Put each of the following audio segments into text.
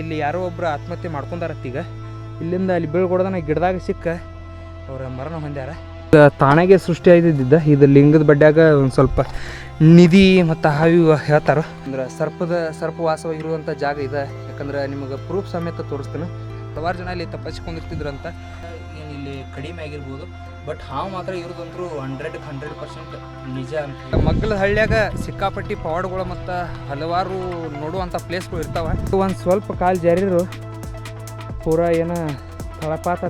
ಇಲ್ಲಿ ಯಾರೋ ಒಬ್ರು ಆತ್ಮಹತ್ಯೆ ಮಾಡ್ಕೊಂಡಾರತ್ತ ಈಗ ಇಲ್ಲಿಂದ ಅಲ್ಲಿ ಬೀಳ್ಕೊಡ್ದನ ಗಿಡದಾಗ ಸಿಕ್ಕ ಅವ್ರ ಮರಣ ಹೊಂದ್ಯಾರ. ತಾನಾಗೆ ಸೃಷ್ಟಿ ಆಗಿದ್ದಿದ್ದ. ಇದು ಲಿಂಗದ ಬಡ್ಡ್ಯಾಗ ಒಂದು ಸ್ವಲ್ಪ ನಿಧಿ ಮತ್ತು ಹಾವಿ ಹೇಳ್ತಾರ. ಅಂದ್ರೆ ಸರ್ಪದ ಸರ್ಪ ವಾಸವಾಗಿರುವಂಥ ಜಾಗ ಇದೆ. ಯಾಕಂದ್ರೆ ನಿಮಗೆ ಪ್ರೂಫ್ ಸಮೇತ ತೋರಿಸ್ತೀನಿ. ಹಲವಾರು ಜನ ಇಲ್ಲಿ ತಪ್ಪಿಸ್ಕೊಂಡಿರ್ತಿದ್ರಂತ. ಇಲ್ಲಿ ಕಡಿಮೆ ಆಗಿರ್ಬೋದು. ಬಟ್ ಹಾವು ಮಾತ್ರ ಇರೋದಂತರೂ ಹಂಡ್ರೆಡ್ ಹಂಡ್ರೆಡ್ ಪರ್ಸೆಂಟ್ ನಿಜ ಅಂತ ಮಗ್ಗಲ ಹಳ್ಳಿಯಾಗ ಸಿಕ್ಕಾಪಟ್ಟಿ ಪವಾಡಗಳು ಮತ್ತು ಹಲವಾರು ನೋಡುವಂಥ ಪ್ಲೇಸ್ಗಳು ಇರ್ತಾವೆ. ಒಂದು ಸ್ವಲ್ಪ ಕಾಲು ಜಾರಿರು. ಪೂರಾ ಏನ ತಳಪಾತ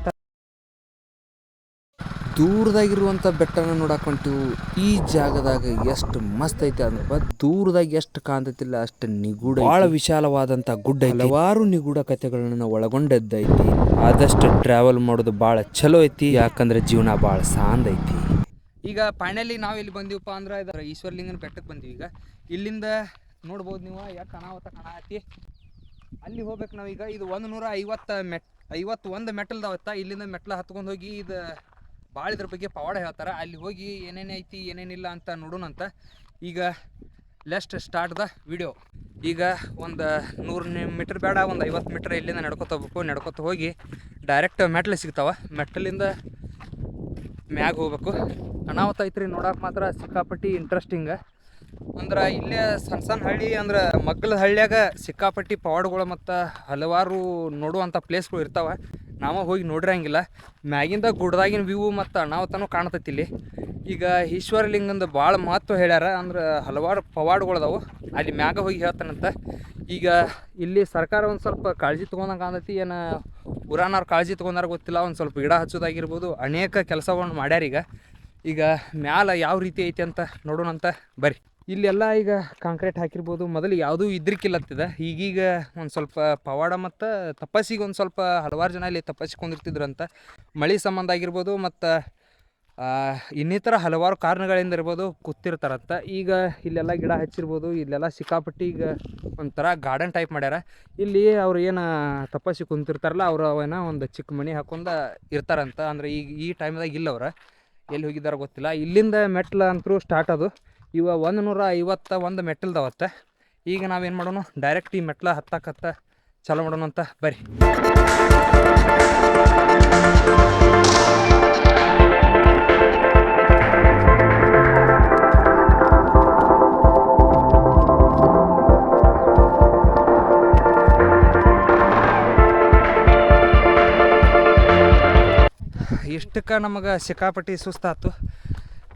ದೂರದಾಗಿರುವಂಥ ಬೆಟ್ಟನ ನೋಡಕ್ಕೆ ಹೊಂಟಿವು. ಈ ಜಾಗದಾಗ ಎಷ್ಟು ಮಸ್ತ್ ಐತೆ ಅಂದ್ರಪ್ಪ ದೂರದಾಗ ಎಷ್ಟು ಕಾಣ್ತೈತಿಲ್ಲ ಅಷ್ಟು ನಿಗೂಢ ಬಹಳ ವಿಶಾಲವಾದಂಥ ಗುಡ್ಡ ಐತಿ. ಹಲವಾರು ನಿಗೂಢ ಕಥೆಗಳನ್ನ ಒಳಗೊಂಡದ್ದೈತಿ. ಆದಷ್ಟು ಟ್ರಾವೆಲ್ ಮಾಡೋದು ಭಾಳ ಚಲೋ ಐತಿ ಯಾಕಂದ್ರೆ ಜೀವನ ಭಾಳ ಸಾಂದ್ ಐತಿ. ಈಗ ಫೈನಲಿ ನಾವು ಇಲ್ಲಿ ಬಂದೀವಪ್ಪ ಅಂದ್ರೆ ಇದು ಈಶ್ವರಲಿಂಗನ ಬೆಟ್ಟಕ್ಕೆ ಬಂದೀವಿ ಈಗ. ಇಲ್ಲಿಂದ ನೋಡ್ಬೋದು ನೀವು ಯಾಕೆ ಅನಾಹುತ ಕಾಣತಿ ಅಲ್ಲಿ ಹೋಗ್ಬೇಕು ನಾವೀಗ ಇದು ಒಂದು ನೂರ ಐವತ್ತು ಮೆಟ್ ಐವತ್ತು ಒಂದು ಮೆಟ್ಲ್ದಾವತ್ತ. ಇಲ್ಲಿಂದ ಮೆಟ್ಲ ಹತ್ಕೊಂಡು ಹೋಗಿ ಇದು ಭಾಳ ಇದ್ರ ಬಗ್ಗೆ ಪವಾಡ ಹೇಳ್ತಾರೆ. ಅಲ್ಲಿ ಹೋಗಿ ಏನೇನು ಐತಿ ಏನೇನಿಲ್ಲ ಅಂತ ನೋಡೋಣಂತ ಈಗ ಲೆಸ್ಟ್ ಸ್ಟಾರ್ಟ್ ದ ವಿಡಿಯೋ ಈಗ ಒಂದು ನೂರು ಮೀಟ್ರ್ ಬೇಡ, ಒಂದು ಐವತ್ತು ಮೀಟ್ರ್ ಇಲ್ಲಿಂದ ನಡ್ಕೊತ ಹೋಗ್ಬೇಕು. ನಡ್ಕೊತ ಹೋಗಿ ಡೈರೆಕ್ಟ್ ಮೆಟ್ಲು ಸಿಗ್ತಾವೆ. ಮೆಟ್ಲಿಂದ ಮ್ಯಾಗ ಹೋಗ್ಬೇಕು. ಅನಾಹುತ ಐತ್ರಿ ನೋಡಕ್ಕೆ ಮಾತ್ರ, ಸಿಕ್ಕಾಪಟ್ಟಿ ಇಂಟ್ರೆಸ್ಟಿಂಗ ಅಂದ್ರೆ ಇಲ್ಲೇ ಸಣ್ಣ ಸಣ್ಣ ಹಳ್ಳಿ, ಅಂದ್ರೆ ಮಗ್ಗಲ ಹಳ್ಳಿಯಾಗ ಸಿಕ್ಕಾಪಟ್ಟಿ ಪವಾಡಗಳು ಮತ್ತು ಹಲವಾರು ನೋಡುವಂಥ ಪ್ಲೇಸ್ಗಳು ಇರ್ತಾವೆ. ನಾವು ಹೋಗಿ ನೋಡಿರಂಗಿಲ್ಲ. ಮ್ಯಾಗಿಂದ ಗುಡ್ದಾಗಿನ ವ್ಯೂ ಮತ್ತು ಅನಾಹುತನೂ ಕಾಣ್ತೈತಿ ಇಲ್ಲಿ. ಈಗ ಈಶ್ವರಲಿಂಗಂದು ಭಾಳ ಮಹತ್ವ ಹೇಳ್ಯಾರ, ಅಂದ್ರೆ ಹಲವಾರು ಪವಾಡ್ಗಳದಾವು. ಅಲ್ಲಿ ಮ್ಯಾಗ ಹೋಗಿ ಹೇಳ್ತಾನಂತ. ಈಗ ಇಲ್ಲಿ ಸರ್ಕಾರ ಒಂದು ಸ್ವಲ್ಪ ಕಾಳಜಿ ತೊಗೊಂಡಂಗೆ ಕಾಣ್ತೈತಿ. ಏನು ಪುರಾಣವ್ರು ಕಾಳಜಿ ತೊಗೊಂಡಾರ ಗೊತ್ತಿಲ್ಲ, ಒಂದು ಸ್ವಲ್ಪ ಗಿಡ ಹಚ್ಚೋದಾಗಿರ್ಬೋದು, ಅನೇಕ ಕೆಲಸವನ್ನು ಮಾಡ್ಯಾರೀಗ ಈಗ ಮ್ಯಾಲ ಯಾವ ರೀತಿ ಐತಿ ಅಂತ ನೋಡೋಣಂತ, ಬರ್ರಿ. ಇಲ್ಲೆಲ್ಲ ಈಗ ಕಾಂಕ್ರೀಟ್ ಹಾಕಿರ್ಬೋದು. ಮೊದಲು ಯಾವುದೂ ಇದ್ರಿಕಿಲ್ಲತ್ತಿದ. ಈಗೀಗ ಒಂದು ಸ್ವಲ್ಪ ಪವಾಡ ಮತ್ತು ತಪಸ್ಸಿಗೆ ಒಂದು ಸ್ವಲ್ಪ ಹಲವಾರು ಜನ ಇಲ್ಲಿ ತಪಸ್ಸಿಕೊಂಡಿರ್ತಿದ್ರಂತ ಮಳೆ ಸಂಬಂಧ ಆಗಿರ್ಬೋದು ಮತ್ತು ಇನ್ನಿತರ ಹಲವಾರು ಕಾರಣಗಳಿಂದ ಇರ್ಬೋದು ಕೂತಿರ್ತಾರಂತ. ಈಗ ಇಲ್ಲೆಲ್ಲ ಗಿಡ ಹಚ್ಚಿರ್ಬೋದು. ಇಲ್ಲೆಲ್ಲ ಸಿಕ್ಕಾಪಟ್ಟಿ ಈಗ ಒಂಥರ ಗಾರ್ಡನ್ ಟೈಪ್ ಮಾಡ್ಯಾರ. ಇಲ್ಲಿ ಅವ್ರು ಏನು ತಪಸ್ಸಿ ಕುಂತಿರ್ತಾರಲ್ಲ, ಅವ್ರು ಅವನ ಒಂದು ಚಿಕ್ಕ ಮಣಿ ಹಾಕೊಂಡು ಇರ್ತಾರಂತ. ಅಂದ್ರೆ ಈಗ ಈ ಟೈಮ್ದಾಗ ಇಲ್ಲ ಅವ್ರು ಎಲ್ಲಿ ಹೋಗಿದ್ದಾರೆ ಗೊತ್ತಿಲ್ಲ. ಇಲ್ಲಿಂದ ಮೆಟ್ಲು ಅಂತೂ ಸ್ಟಾರ್ಟ್ ಅದು. ಇವ ಒಂದು ನೂರ ಐವತ್ತ ಒಂದು ಮೆಟ್ಟಲ್ದವತ್ತ. ಈಗ ನಾವೇನು ಮಾಡೋಣ? ಡೈರೆಕ್ಟ್ ಈ ಮೆಟ್ಲ ಹತ್ತಕ್ಕತ್ತ ಚಾಲು ಮಾಡೋಣ ಅಂತ ಬರ್ರಿ. ಇಷ್ಟಕ್ಕೆ ನಮಗೆ ಸಿಕ್ಕಾಪಟ್ಟಿ ಸುಸ್ತಾತು.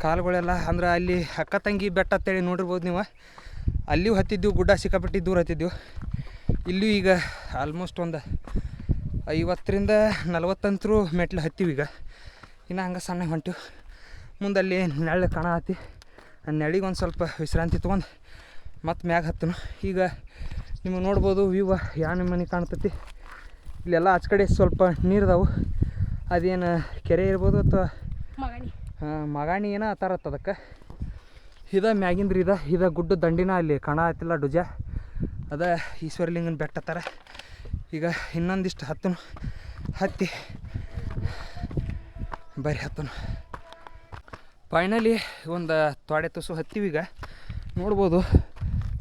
ಕಾಲುಗಳೆಲ್ಲ ಅಂದ್ರೆ ಅಲ್ಲಿ ಅಕ್ಕ ತಂಗಿ ಬೆಟ್ಟ ಅಂತೇಳಿ ನೋಡಿರ್ಬೋದು ನೀವು. ಅಲ್ಲಿಯೂ ಹತ್ತಿದ್ದೆವು ಗುಡ್ಡ ಸಿಕ್ಕಾಪಟ್ಟಿ ದೂರ ಹತ್ತಿದ್ದೆವು ಇಲ್ಲೂ ಈಗ ಆಲ್ಮೋಸ್ಟ್ ಒಂದು ಐವತ್ತರಿಂದ ನಲ್ವತ್ತಂತರು ಮೆಟ್ಲು ಹತ್ತೀವಿ ಈಗ. ಇನ್ನು ಹಂಗೆ ಸಣ್ಣ ಹೊಂಟಿವಿ. ಮುಂದಲ್ಲಿ ನೆಳ್ಳು ಕಾಣತಿ ಆ ನೆಳಿಗೆ ಒಂದು ಸ್ವಲ್ಪ ವಿಶ್ರಾಂತಿ ತೊಗೊಂಡು ಮತ್ತೆ ಮ್ಯಾಗ ಹತ್ತನು. ಈಗ ನಿಮಗೆ ನೋಡ್ಬೋದು ವ್ಯೂವ ಯಾವ ಮನೆ ಕಾಣ್ತೈತಿ. ಇಲ್ಲೆಲ್ಲ ಆಚೆ ಕಡೆ ಸ್ವಲ್ಪ ನೀರಿದಾವು. ಅದೇನು ಕೆರೆ ಇರ್ಬೋದು ಅಥವಾ ಮಗಾಣಿ ಏನೋ ಆತರತ್ತ ಅದಕ್ಕೆ. ಇದ ಮ್ಯಾಗಿಂದ್ರಿ ಇದ ಇದ ಗುಡ್ಡ ದಂಡಿನ ಅಲ್ಲಿ ಕಾಣತ್ತಿಲ್ಲ ಡುಜ. ಅದ ಈಶ್ವರಲಿಂಗನ ಬೆಟ್ಟ ಥರ ಈಗ ಇನ್ನೊಂದಿಷ್ಟು ಹತ್ತನು. ಹತ್ತಿ. ಬರೀ ಹತ್ತನು. ಫೈನಲಿ ಒಂದು ತೊಡೆ ತುಸು ಈಗ. ನೋಡ್ಬೋದು.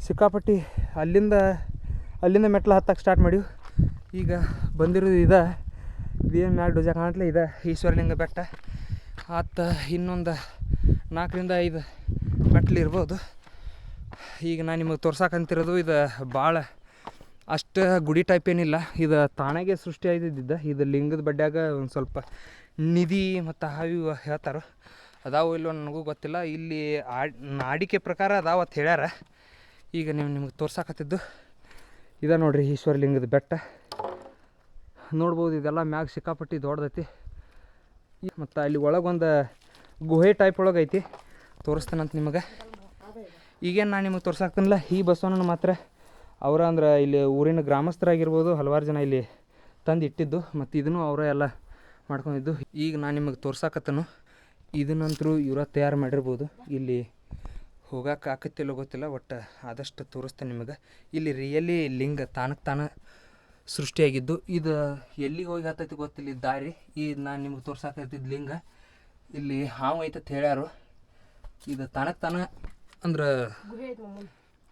ಸಿಕ್ಕಾಪಟ್ಟಿ ಅಲ್ಲಿಂದ ಅಲ್ಲಿಂದ ಮೆಟ್ಲು ಹತ್ತಕ್ಕೆ ಸ್ಟಾರ್ಟ್ ಮಾಡಿವು. ಈಗ ಬಂದಿರೋದು ಇದೆ. ಇದೇನು ಮ್ಯಾಗ ಡುಜ ಕಾಣ್ತಲೇ? ಇದೆ ಈಶ್ವರಲಿಂಗ ಬೆಟ್ಟ. ಆತ ಇನ್ನೊಂದು ನಾಲ್ಕರಿಂದ ಐದು ಮೆಟ್ಲು ಇರ್ಬೋದು. ಈಗ ನಾನು ನಿಮಗೆ ತೋರ್ಸಕ್ಕಂತಿರೋದು ಇದು ಭಾಳ ಅಷ್ಟು ಗುಡಿ ಟೈಪ್ ಏನಿಲ್ಲ. ಇದು ತಾನಾಗೆ ಸೃಷ್ಟಿ ಆಗಿದ್ದಿದ್ದ. ಇದು ಲಿಂಗದ ಬಡ್ಡ್ಯಾಗ ಒಂದು ಸ್ವಲ್ಪ ನಿಧಿ ಮತ್ತು ಹಾವಿ ಹೇಳ್ತಾರೆ. ಅದಾವು ಇಲ್ಲೋ ನನಗೂ ಗೊತ್ತಿಲ್ಲ. ಇಲ್ಲಿ ಆಡ್, ನಾಡಿಕೆ ಪ್ರಕಾರ ಅದಾವ ಅಂತ ಹೇಳ್ಯಾರ. ಈಗ ನೀವು ನಿಮಗೆ ತೋರ್ಸಕತ್ತಿದ್ದು ಇದೆ ನೋಡ್ರಿ ಈಶ್ವರಲಿಂಗದ ಬೆಟ್ಟ. ನೋಡ್ಬೋದು ಇದೆಲ್ಲ ಮ್ಯಾಗ ಸಿಕ್ಕಾಪಟ್ಟಿ ದೊಡ್ಡದೈತಿ. ಮತ್ತು ಅಲ್ಲಿ ಒಳಗೊಂದು ಗುಹೆ ಟೈಪ್ ಒಳಗೆ ಐತಿ ತೋರಿಸ್ತೇನಂತ ನಿಮಗೆ. ಈಗೇನು ನಾನು ನಿಮಗೆ ತೋರಿಸಾಕ್ತೀನಲ್ಲ ಈ ಬಸವಣ್ಣನ ಮಾತ್ರ. ಅವರ ಅಂದ್ರೆ ಇಲ್ಲಿ ಊರಿನ ಗ್ರಾಮಸ್ಥರಾಗಿರ್ಬೋದು, ಹಲವಾರು ಜನ ಇಲ್ಲಿ ತಂದು ಇಟ್ಟಿದ್ದು ಮತ್ತು ಇದನ್ನು ಅವರೇ ಎಲ್ಲ ಮಾಡ್ಕೊಂಡಿದ್ದು. ಈಗ ನಾನು ನಿಮಗೆ ತೋರ್ಸಾಕತ್ತನು, ಇದನ್ನಂತರೂ ಇವರ ತಯಾರು ಮಾಡಿರ್ಬೋದು. ಇಲ್ಲಿ ಹೋಗಕ್ಕೆ ಆಕತ್ತಿಲ್ಲೋ ಗೊತ್ತಿಲ್ಲ, ಒಟ್ಟು ಆದಷ್ಟು ತೋರಿಸ್ತೇನೆ ನಿಮಗೆ. ಇಲ್ಲಿ ರಿಯಲಿ ಲಿಂಗ ತಾನಕ್ಕೆ ತಾನ ಸೃಷ್ಟಿಯಾಗಿದ್ದು. ಇದು ಎಲ್ಲಿಗೆ ಹೋಗಿ ಹತ್ತೈತಿ ಗೊತ್ತಿಲ್ಲ ದಾರಿ. ಈ ನಾನು ನಿಮ್ಗೆ ತೋರ್ಸಾಕತ್ತಿದ್ದು ಲಿಂಗ. ಇಲ್ಲಿ ಹಾವು ಐತತ್ ಹೇಳ್ಯಾರು. ಇದು ತಾನಕ್ಕೆ ತನ ಅಂದ್ರೆ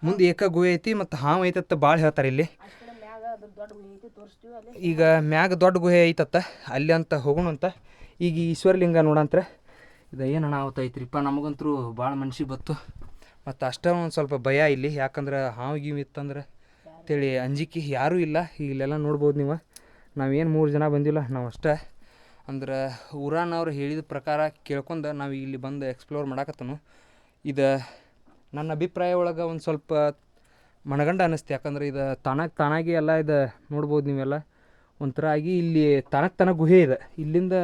ಮುಂದೆ ಏಕ ಗುಹೆ ಐತಿ ಮತ್ತು ಹಾವು ಐತತ್ತ ಭಾಳ ಹೇಳ್ತಾರೆ ಇಲ್ಲಿ. ಈಗ ಮ್ಯಾಗ ದೊಡ್ಡ ಗುಹೆ ಐತತ್ತ. ಅಲ್ಲಿ ಅಂತ ಹೋಗೋಣ ಅಂತ. ಈಗ ಈಶ್ವರಲಿಂಗ ನೋಡಂತ್ರ ಇದು ಏನು ಅನಾಹುತ ಐತ್ರಿಪ್ಪ. ನಮಗಂತರೂ ಭಾಳ ಮನ್ಸಿಗೆ ಬತ್ತು. ಮತ್ತು ಅಷ್ಟೇ ಒಂದು ಸ್ವಲ್ಪ ಭಯ ಇಲ್ಲಿ. ಯಾಕಂದ್ರೆ ಹಾವು ಗೀವು ಇತ್ತಂದ್ರೆ ಅಂತೇಳಿ ಅಂಜಿಕೆ ಯಾರೂ ಇಲ್ಲ. ಇಲ್ಲೆಲ್ಲ ನೋಡ್ಬೋದು ನೀವು. ನಾವೇನು ಮೂರು ಜನ ಬಂದಿಲ್ಲ, ನಾವು ಅಷ್ಟೇ. ಅಂದ್ರೆ ಊರಾನವ್ರು ಹೇಳಿದ ಪ್ರಕಾರ ಕೇಳ್ಕೊಂಡು ನಾವು ಇಲ್ಲಿ ಬಂದು ಎಕ್ಸ್ಪ್ಲೋರ್ ಮಾಡಾಕತ್ತನು. ಇದು ನನ್ನ ಅಭಿಪ್ರಾಯ ಒಳಗೆ ಒಂದು ಸ್ವಲ್ಪ ಮನಗಂಡ ಅನ್ನಿಸ್ತು ಯಾಕಂದ್ರೆ ಇದು ತಾನಾಗಿ ತಾನಾಗಿ ಎಲ್ಲ ಇದು ನೋಡ್ಬೋದು ನೀವೆಲ್ಲ. ಒಂಥರ ಆಗಿ ಇಲ್ಲಿ ತನಗೆ ತನಕ ಗುಹೆ ಇದೆ. ಇಲ್ಲಿಂದ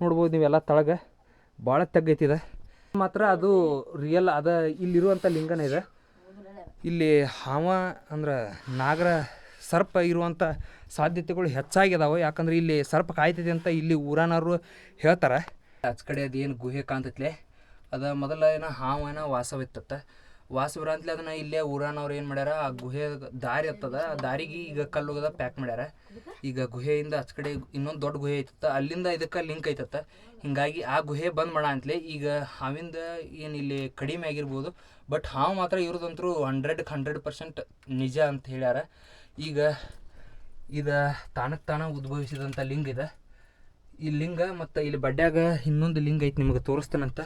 ನೋಡ್ಬೋದು ನೀವೆಲ್ಲ ತಳಗ. ಭಾಳ ತಗ್ಗೈತಿದೆ ಮಾತ್ರ ಅದು ರಿಯಲ್ ಅದ ಇಲ್ಲಿರುವಂಥ ಲಿಂಗನೇ ಇದೆ. ಇಲ್ಲಿ ಹಾವ ಅಂದ್ರೆ ನಾಗರ ಸರ್ಪ ಇರುವಂಥ ಸಾಧ್ಯತೆಗಳು ಹೆಚ್ಚಾಗಿದಾವೆ ಯಾಕಂದ್ರೆ ಇಲ್ಲಿ ಸರ್ಪ ಕಾಯ್ತೈತೆ ಅಂತ ಇಲ್ಲಿ ಊರಾನವರು ಹೇಳ್ತಾರೆ. ಆಚ ಕಡೆ ಅದೇನು ಗುಹೆ ಕಾಣ್ತೈತ್ಲೆ. ಅದು ಮೊದಲ ಏನೋ ಹಾವನ ವಾಸವಿತ್ತತ್ತ ವಾಸವಿರ ಅಂತಲೇ ಅದನ್ನ ಇಲ್ಲೇ ಊರಾನವ್ರು ಏನು ಮಾಡ್ಯಾರ, ಆ ಗುಹೆ ದಾರಿ ಹತ್ತದ, ಆ ದಾರಿಗೆ ಈಗ ಕಲ್ಲುಗದ ಪ್ಯಾಕ್ ಮಾಡ್ಯಾರ. ಈಗ ಗುಹೆಯಿಂದ ಆಚ ಕಡೆ ಇನ್ನೊಂದು ದೊಡ್ಡ ಗುಹೆ ಐತತ್ತ, ಅಲ್ಲಿಂದ ಇದಕ್ಕೆ ಲಿಂಕ್ ಐತತ್ತ. ಹಿಂಗಾಗಿ ಆ ಗುಹೆ ಬಂದ್ ಮಾಡ ಅಂತಲೇ ಈಗ ಹಾವಿಂದ ಏನು ಇಲ್ಲಿ ಕಡಿಮೆ ಆಗಿರ್ಬೋದು ಬಟ್ ಹಾವು ಮಾತ್ರ ಇವ್ರದಂತರೂ ಹಂಡ್ರೆಡ್ಗೆ ಹಂಡ್ರೆಡ್ ಪರ್ಸೆಂಟ್ ನಿಜ ಅಂತ ಹೇಳ್ಯಾರ. ಈಗ ಇದು ತಾನಕ್ಕೆ ತಾನ ಉದ್ಭವಿಸಿದಂಥ ಲಿಂಗ್ ಇದೆ. ಈ ಲಿಂಗ ಮತ್ತು ಇಲ್ಲಿ ಬಡ್ಡ್ಯಾಗ ಇನ್ನೊಂದು ಲಿಂಗ ಐತಿ ನಿಮಗೆ ತೋರಿಸ್ತಾನಂತ.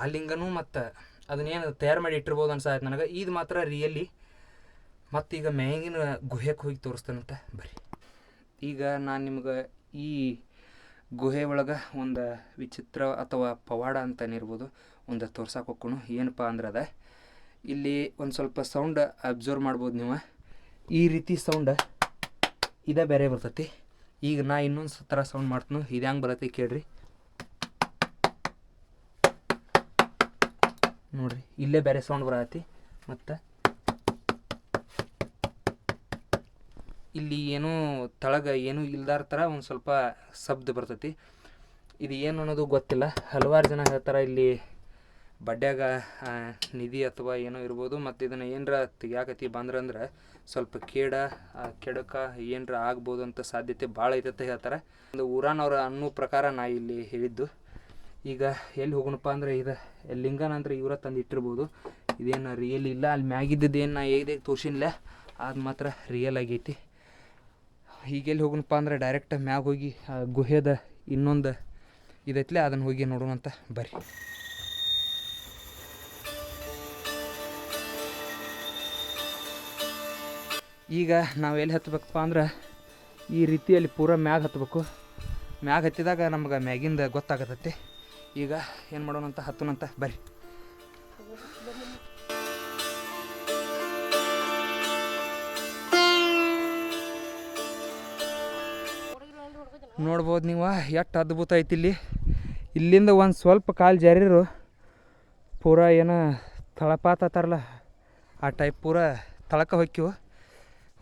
ಆ ಲಿಂಗನೂ ಮತ್ತು ಅದನ್ನೇನು ತಯಾರು ಮಾಡಿ ಇಟ್ಟಿರ್ಬೋದು ಅನ್ಸಾಯ್ತು ನನಗೆ ಇದು ಮಾತ್ರ ರಿಯಲಿ ಈಗ ಮ್ಯಾಗಿನ ಗುಹೆಗೆ ಹೋಗಿ ತೋರಿಸ್ತೇನಂತ. ಬರ್ರಿ. ಈಗ ನಾನು ನಿಮ್ಗೆ ಈ ಗುಹೆ ಒಳಗೆ ಒಂದು ವಿಚಿತ್ರ ಅಥವಾ ಪವಾಡ ಅಂತನಿರ್ಬೋದು ಒಂದು ತೋರ್ಸಕ್ಕೆ ಹೋಗ್ಕೊಂಡು ಏನಪ್ಪ ಅಂದ್ರೆ ಅದ? ಇಲ್ಲಿ ಒಂದು ಸ್ವಲ್ಪ ಸೌಂಡ್ ಅಬ್ಸರ್ವ್ ಮಾಡ್ಬೋದು ನೀವು. ಈ ರೀತಿ ಸೌಂಡ್ ಇದೇ ಬೇರೆ ಬರ್ತೈತಿ. ಈಗ ನಾ ಇನ್ನೊಂದು ಥರ ಸೌಂಡ್ ಮಾಡ್ತೀನಿ. ಇದು ಹೆಂಗೆ ಬರತ್ತೆ ಕೇಳ್ರಿ. ನೋಡ್ರಿ, ಇಲ್ಲೇ ಬೇರೆ ಸೌಂಡ್ ಬರತ್ತಿ. ಮತ್ತು ಇಲ್ಲಿ ಏನೂ ತಳಗ ಏನೂ ಇಲ್ದಾರ ಥರ ಒಂದು ಸ್ವಲ್ಪ ಶಬ್ದ ಬರ್ತೈತಿ. ಇದು ಏನು ಅನ್ನೋದು ಗೊತ್ತಿಲ್ಲ. ಹಲವಾರು ಜನ ಹೇಳ್ತಾರೆ ಇಲ್ಲಿ ಬಡ್ಡ್ಯಾಗ ನಿಧಿ ಅಥವಾ ಏನೋ ಇರ್ಬೋದು, ಮತ್ತು ಇದನ್ನು ಏನರ ತೆಗಿಯಾಕತಿ ಬಂದ್ರಂದ್ರೆ ಸ್ವಲ್ಪ ಕೇಡ ಕೆಡಕ ಏನರ ಆಗ್ಬೋದು ಅಂತ ಸಾಧ್ಯತೆ ಭಾಳ ಐತೆ ಹೇಳ್ತಾರೆ. ಒಂದು ಊರಾನವ್ರ ಅನ್ನೋ ಪ್ರಕಾರ ನಾ ಇಲ್ಲಿ ಹೇಳಿದ್ದು. ಈಗ ಎಲ್ಲಿ ಹೋಗೋಣಪ್ಪ ಅಂದ್ರೆ ಇದು ಲಿಂಗನ ಅಂದ್ರೆ ಇವರ ತಂದು ಇಟ್ಟಿರ್ಬೋದು. ಇದೇನು ರಿಯಲ್ ಇಲ್ಲ. ಅಲ್ಲಿ ಮ್ಯಾಗಿದ್ದೇನು ನಾ ಹೇಗೆ ತೋರಿಸಿಲ್ಲ ಅದು ಮಾತ್ರ ರಿಯಲ್ ಆಗೈತಿ. ಈಗ ಎಲ್ಲಿ ಹೋಗೋಣಪ್ಪ ಅಂದ್ರೆ ಡೈರೆಕ್ಟ್ ಮ್ಯಾಗ ಹೋಗಿ ಗುಹೆದ ಇನ್ನೊಂದು ಇದೈತ್ಲೆ, ಅದನ್ನು ಹೋಗಿ ನೋಡೋಣ ಅಂತ ಬರ್ರಿ. ಈಗ ನಾವು ಎಲ್ಲಿ ಹತ್ತಬೇಕಪ್ಪ ಅಂದ್ರೆ ಈ ರೀತಿಯಲ್ಲಿ ಪೂರ ಮ್ಯಾಗ ಹತ್ತಬೇಕು ಮ್ಯಾಗ ಹತ್ತಿದಾಗ ನಮ್ಗೆ ಮ್ಯಾಗಿಂದ ಗೊತ್ತಾಗತೈತಿ. ಈಗ ಏನು ಮಾಡೋಣ ಅಂತ ಹತ್ತೋಣಂತ ಬರ್ರಿ. ನೋಡ್ಬೋದು ನೀವು, ಎಷ್ಟು ಅದ್ಭುತ ಐತಿ ಇಲ್ಲಿ. ಇಲ್ಲಿಂದ ಒಂದು ಸ್ವಲ್ಪ ಕಾಲು ಜಾರಿರು. ಪೂರ ಏನು ತಳಪಾತ ತಾರಲ್ಲ ಆ ಟೈಪ್ ಪೂರ ತಳಕ ಹೊಕ್ಕಿವು.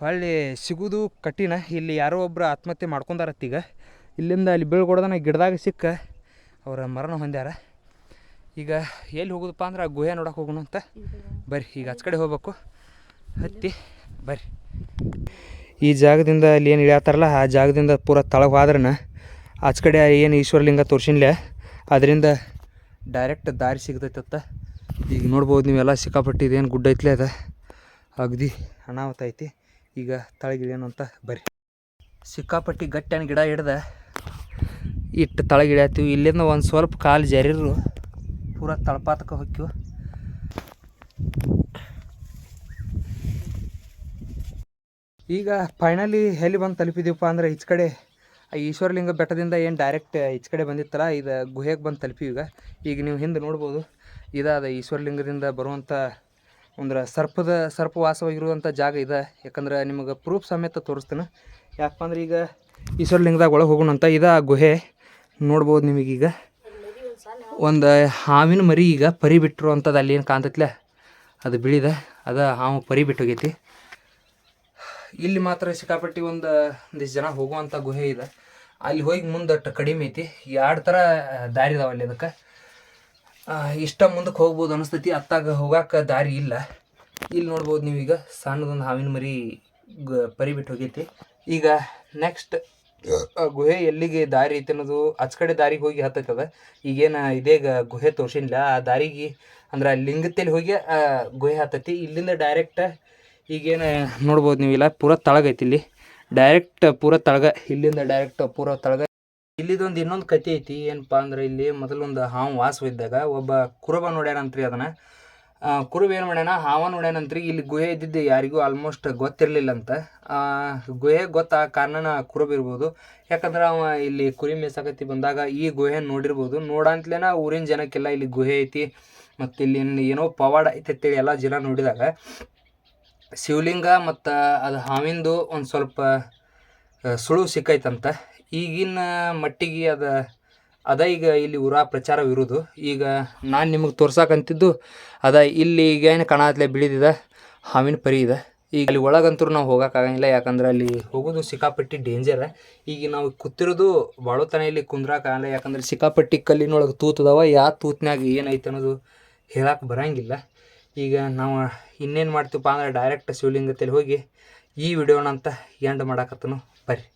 ಹೊಳ್ಳಿ ಸಿಗೋದು ಕಠಿಣ. ಇಲ್ಲಿ ಯಾರೋ ಒಬ್ಬರು ಆತ್ಮಹತ್ಯೆ ಮಾಡ್ಕೊಂಡಾರತ್ತೀಗ. ಇಲ್ಲಿಂದ ಅಲ್ಲಿ ಬೀಳ್ಕೊಡ್ದನ ಗಿಡದಾಗ ಸಿಕ್ಕ. ಅವರ ಮರಣ ಹೊಂದ್ಯಾರ. ಈಗ ಎಲ್ಲಿ ಹೋಗೋದಪ್ಪ ಅಂದ್ರೆ ಆ ಗುಹೆ ನೋಡಕ್ಕೆ ಹೋಗೋಣ ಅಂತ. ಬರ್ರಿ, ಈಗ ಆಚ ಕಡೆ ಹೋಗ್ಬೇಕು. ಹತ್ತಿ, ಬರ್ರಿ. ಈ ಜಾಗದಿಂದ ಅಲ್ಲಿ ಏನು ಇಳಿಯತ್ತಾರಲ್ಲ ಆ ಜಾಗದಿಂದ ಪೂರ ತಳಗೆ ಹೋದ್ರನ ಆಚ ಕಡೆ ಏನು ಈಶ್ವರಲಿಂಗ ತೋರ್ಸಿನ್ಲೆ, ಅದರಿಂದ ಡೈರೆಕ್ಟ್ ದಾರಿ ಸಿಗ್ತೈತತ್ತ ಈಗ ನೋಡ್ಬೋದು ನೀವೆಲ್ಲ ಸಿಕ್ಕಾಪಟ್ಟಿ ಇದೇನು ಗುಡ್ಡ ಐತ್ಲೆ ಅದ. ಅಗದಿ ಅನಾಹುತ ಐತಿ. ಈಗ ತಳಗಿಳಿಯೋಣ ಅಂತ, ಬರ್ರಿ. ಸಿಕ್ಕಾಪಟ್ಟಿ ಗಟ್ಟಿನ ಗಿಡ ಹಿಡ್ದ ಇಟ್ಟು ತಳಗಿಳಿಯತ್ತೀವಿ ಇಲ್ಲಿಂದ ಒಂದು ಸ್ವಲ್ಪ ಕಾಲು ಜರಿರು ಪೂರ ತಳಪಾತಕ್ಕೆ ಹೊಕ್ಕಿವು. ಈಗ ಫೈನಲಿ ಎಲ್ಲಿ ಬಂದು ತಲುಪಿದೀವಪ್ಪ ಅಂದ್ರೆ ಈಚ ಕಡೆ ಈಶ್ವರಲಿಂಗ ಬೆಟ್ಟದಿಂದ ಏನು ಡೈರೆಕ್ಟ್ ಈಚ ಕಡೆ ಬಂದಿತ್ತಲ್ಲ, ಇದು ಗುಹೆಗೆ ಬಂದು ತಲುಪಿವಿ ಈಗ. ಈಗ ನೀವು ಹಿಂದೆ ನೋಡ್ಬೋದು, ಇದಾದ ಈಶ್ವರಲಿಂಗದಿಂದ ಬರುವಂಥ ಅಂದ್ರೆ ಸರ್ಪದ ಸರ್ಪ ವಾಸವಾಗಿರುವಂಥ ಜಾಗ ಇದೆ. ಯಾಕಂದ್ರೆ ನಿಮಗೆ ಪ್ರೂಫ್ ಸಮೇತ ತೋರಿಸ್ತೇನೆ. ಯಾಕಪ್ಪ ಅಂದ್ರೆ ಈಗ ಈಶ್ವರಲಿಂಗದಾಗ ಒಳಗೆ ಹೋಗೋಣ ಅಂತ ಇದು ಗುಹೆ. ನೋಡ್ಬೋದು ನಿಮಗೀಗ. ಒಂದು ಹಾವಿನ ಮರಿ ಈಗ ಪರಿ ಬಿಟ್ಟರು ಅಂಥದ್ದು ಅಲ್ಲಿ ಏನು ಕಾಣ್ತೈತ್ಲೆ? ಅದು ಬಿಳಿದ, ಅದು ಹಾವು ಪರಿ ಬಿಟ್ಟು ಹೋಗೈತಿ. ಇಲ್ಲಿ ಮಾತ್ರ ಸಿಕ್ಕಾಪಟ್ಟಿ ಒಂದು ಒಂದಿಷ್ಟು ಜನ ಹೋಗುವಂಥ ಗುಹೆ ಇದೆ. ಅಲ್ಲಿ ಹೋಗಿ ಮುಂದಟ್ಟು ಕಡಿಮೆ ಐತಿ. ಎರಡು ಥರ ದಾರಿ ಇದಾವೆ ಅಲ್ಲಿ ಅದಕ್ಕೆ. ಇಷ್ಟ ಮುಂದಕ್ಕೆ ಹೋಗ್ಬೋದು ಅನಿಸ್ತೈತಿ. ಅತ್ತಾಗ ಹೋಗಾಕ ದಾರಿ ಇಲ್ಲ. ಇಲ್ಲಿ ನೋಡ್ಬೋದು ನೀವೀಗ ಸಣ್ಣದೊಂದು ಹಾವಿನ ಮರಿ ಗ, ಪರಿ ಬಿಟ್ಟು ಹೋಗೈತಿ. ಈಗ ನೆಕ್ಸ್ಟ್ ಗುಹೆ ಎಲ್ಲಿಗೆ ದಾರಿ ಐತಿ ಅನ್ನೋದು ಆಚ ಕಡೆ ದಾರಿಗೆ ಹೋಗಿ ಹತ್ತೈತದ ಈಗೇನು ಇದೇಗ ಗುಹೆ ತೋರ್ಸಿನ್ಲ, ಆ ದಾರಿಗೆ ಅಂದ್ರೆ ಆ ಲಿಂಗತ್ತಲ್ಲಿ ಹೋಗಿ ಗುಹೆ ಹತ್ತೈತಿ. ಇಲ್ಲಿಂದ ಡೈರೆಕ್ಟ್ ಈಗೇನು ನೋಡ್ಬೋದು ನೀವು ಇಲ್ಲ ಪೂರ ತಳಗೈತಿ ಇಲ್ಲಿ. ಡೈರೆಕ್ಟ್ ಪೂರ ತಳಗ, ಇಲ್ಲಿಂದ ಡೈರೆಕ್ಟ್ ಪೂರ ತಳಗ. ಇಲ್ಲಿದೊಂದು ಇನ್ನೊಂದು ಕತೆ ಐತಿ, ಏನಪ್ಪ ಅಂದ್ರೆ ಇಲ್ಲಿ ಮೊದಲೊಂದು ಹಾವು ವಾಸವಿದ್ದಾಗ ಒಬ್ಬ ಕುರುಬ ನೋಡ್ಯಾನಂತ್ರಿ ಅದನ್ನ. ಕುರುಬ ಏನು ಮಾಡ್ಯಾನ? ಹಾವ ನೋಡ್ಯಾನಂತ್ರಿ ಇಲ್ಲಿ ಗುಹೆ ಇದ್ದಿದ್ದು ಯಾರಿಗೂ ಆಲ್ಮೋಸ್ಟ್ ಗೊತ್ತಿರಲಿಲ್ಲ ಅಂತ ಗುಹೆ ಗೊತ್ತಾ ಕಾರಣನ ಕುರುಬ ಇರ್ಬೋದು. ಯಾಕಂದ್ರೆ ಅವ ಇಲ್ಲಿ ಕುರಿ ಮೇಸಾಕತಿ ಬಂದಾಗ ಈ ಗುಹೆ ನೋಡಿರ್ಬೋದು. ನೋಡಂತ್ಲೇನ ಊರಿನ ಜನಕ್ಕೆಲ್ಲ ಇಲ್ಲಿ ಗುಹೆ ಐತಿ. ಮತ್ತು ಇಲ್ಲಿ ಏನೋ ಪವಾಡ ಐತೆ ಅಂತೇಳಿ ಎಲ್ಲ ಜನ ನೋಡಿದಾಗ. ಶಿವಲಿಂಗ ಮತ್ತು ಅದು ಹಾವಿಂದು ಒಂದು ಸ್ವಲ್ಪ ಸುಳು ಸಿಕ್ಕೈತಂತ. ಈಗಿನ ಮಟ್ಟಿಗೆ ಅದ ಅದ ಈಗ ಇಲ್ಲಿ ಊರ ಪ್ರಚಾರವಿರೋದು ಈಗ ನಾನು ನಿಮಗೆ ತೋರ್ಸಕ್ಕಂತಿದ್ದು ಅದ ಇಲ್ಲಿ ಈಗ ಏನು ಕಾಣತ್ಲೆ ಬಿಳಿದಿದೆ, ಹಾವಿನ ಪರಿ ಇದೆ. ಈಗ ಅಲ್ಲಿ ಒಳಗಂತೂ ನಾವು ಹೋಗೋಕ್ಕಾಗಂಗಿಲ್ಲ ಯಾಕಂದ್ರೆ ಅಲ್ಲಿ ಹೋಗೋದು ಸಿಕ್ಕಾಪಟ್ಟಿ ಡೇಂಜರ್ ಈಗ ನಾವು ಕೂತಿರೋದು ಬಾಳೋತನ ಇಲ್ಲಿ ಕುಂದ್ರಾಕಾಗಲ್ಲ ಯಾಕಂದ್ರೆ ಸಿಕ್ಕಾಪಟ್ಟಿ ಕಲ್ಲಿನೊಳಗೆ ತೂತದವ ಯಾವ ತೂತ್ನಾಗ ಏನೈತೆ ಅನ್ನೋದು ಹೇಳಕ್ಕೆ ಬರಂಗಿಲ್ಲ. ಈಗ ನಾವು ಇನ್ನೇನು ಮಾಡ್ತೀವಪ್ಪ ಅಂದ್ರೆ ಡೈರೆಕ್ಟ್ ಶಿವಲಿಂಗದಲ್ಲಿ ಹೋಗಿ ಈ ವಿಡಿಯೋನಂತ ಎಂಡ್ ಮಾಡಾಕತ್ತನು. ಬರ್ರಿ.